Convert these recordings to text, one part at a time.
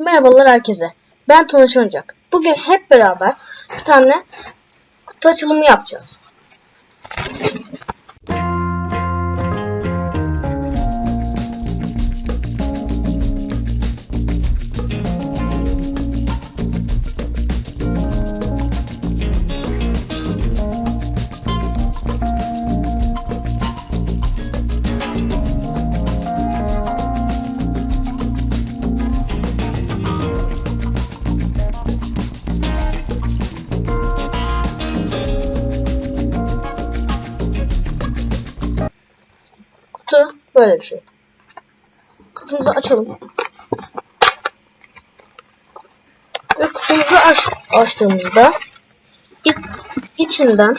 Merhabalar herkese. Ben Tunaş Öncak. Bugün hep beraber bir tane kutu açılımı yapacağız. Böyle bir şey. Kutumuzu açalım. Ve kutumuzu aç, açtığımızda iç, içinden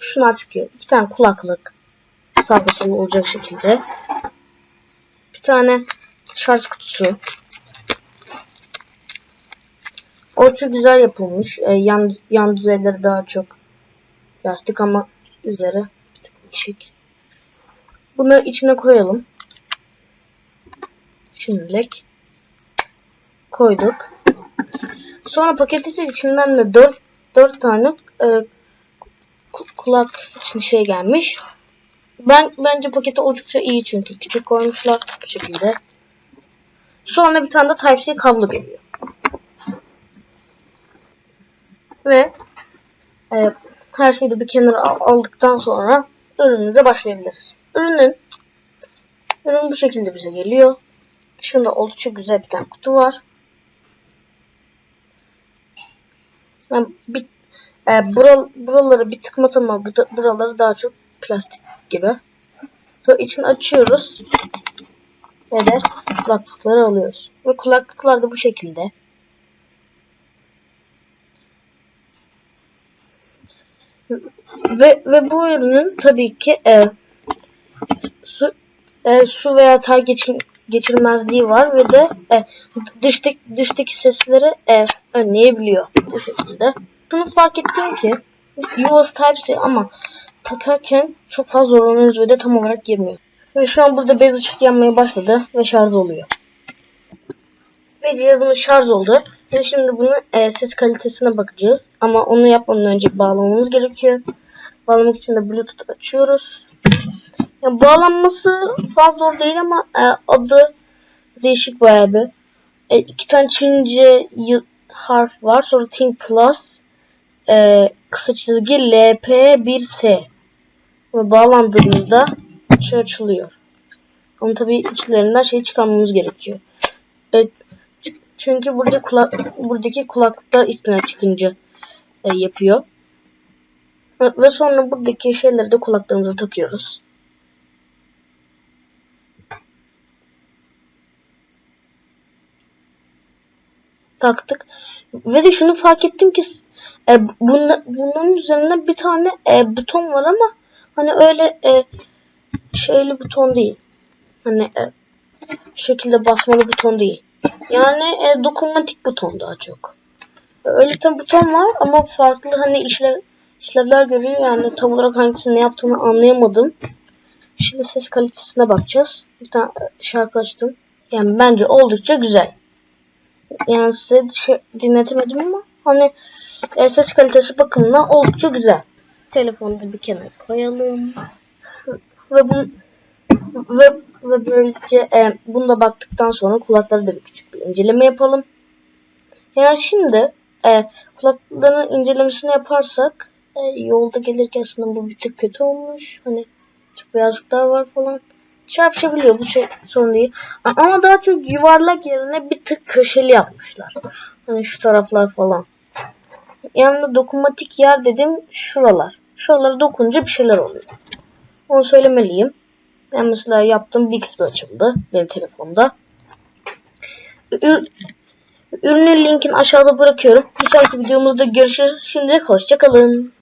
şunlar çıkıyor. İki tane kulaklık sağda sola olacak şekilde. Bir tane şarj kutusu. Oldukça güzel yapılmış. Ee, yan, yan düzeyleri daha çok plastik ama üzeri bir tık değişik. Bunları içine koyalım. Şimdilik koyduk. Sonra paketin içinden de 4 4 tane e, ku- kulak için şey gelmiş. Ben bence paketi oldukça iyi çünkü küçük koymuşlar bu şekilde. Sonra bir tane de Type-C kablo geliyor. Ve e, her şeyi de bir kenara al- aldıktan sonra ürünümüze başlayabiliriz. Ürünün ürün bu şekilde bize geliyor. Dışında oldukça güzel bir tane kutu var. Yani bir, e, bural, buraları bir tıkmat ama buraları daha çok plastik gibi. Sonra içini açıyoruz. Ve de kulaklıkları alıyoruz. Ve kulaklıklar da bu şekilde. Ve, ve bu ürünün tabii ki e, su, e, su veya ter geçir, geçirmezliği var ve de e, dıştaki, dıştaki sesleri e, önleyebiliyor bu şekilde. Şunu fark ettim ki USB Type-C ama takarken çok fazla zorlanıyoruz ve de tam olarak girmiyor. Ve şu an burada bez ışık yanmaya başladı ve şarj oluyor. Ve cihazımız şarj oldu. Ve şimdi bunun e, ses kalitesine bakacağız. Ama onu yapmadan önce bağlamamız gerekiyor. Bağlamak için de Bluetooth açıyoruz. Yani bağlanması fazla zor değil ama e, adı değişik bayağı bir. E, iki tane Çince harf var. Sonra Think Plus. E, kısa çizgi LP1S. Ve bağlandığımızda şey açılıyor. Ama tabii içlerinden şey çıkarmamız gerekiyor. E, çünkü burada kulak, buradaki kulaklıklar üstüne çıkınca e, yapıyor. Ve sonra buradaki şeyleri de kulaklarımıza takıyoruz. Taktık. Ve de şunu fark ettim ki e, bunla, bunların üzerinde bir tane e, buton var ama hani öyle e, şeyli buton değil. Hani e, şekilde basmalı buton değil. Yani e, dokunmatik buton daha çok. Öyle tam buton var ama farklı hani işlev işlevler görüyor yani tam olarak hangisini ne yaptığını anlayamadım. Şimdi ses kalitesine bakacağız. Bir tane şarkı açtım. Yani bence oldukça güzel. Yani size şey, dinletemedim ama hani e, ses kalitesi bakımından oldukça güzel. Telefonu da bir kenara koyalım. Ve bu ve, ve böylece e, bunu da baktıktan sonra kulakları da bir küçük bir inceleme yapalım. Yani şimdi e, kulakların incelemesini yaparsak e, yolda gelirken aslında bu bir tık kötü olmuş. Hani çok beyazlıklar var falan. Çarpışabiliyor bu şey sorun değil. Ama daha çok yuvarlak yerine bir tık köşeli yapmışlar. Hani şu taraflar falan. Yanında dokunmatik yer dedim şuralar. Şuralara dokununca bir şeyler oluyor. Onu söylemeliyim. Ben mesela yaptığım Bixby açıldı benim telefonda. Ür- Ürünün linkini aşağıda bırakıyorum. Bir sonraki videomuzda görüşürüz. Şimdilik hoşçakalın.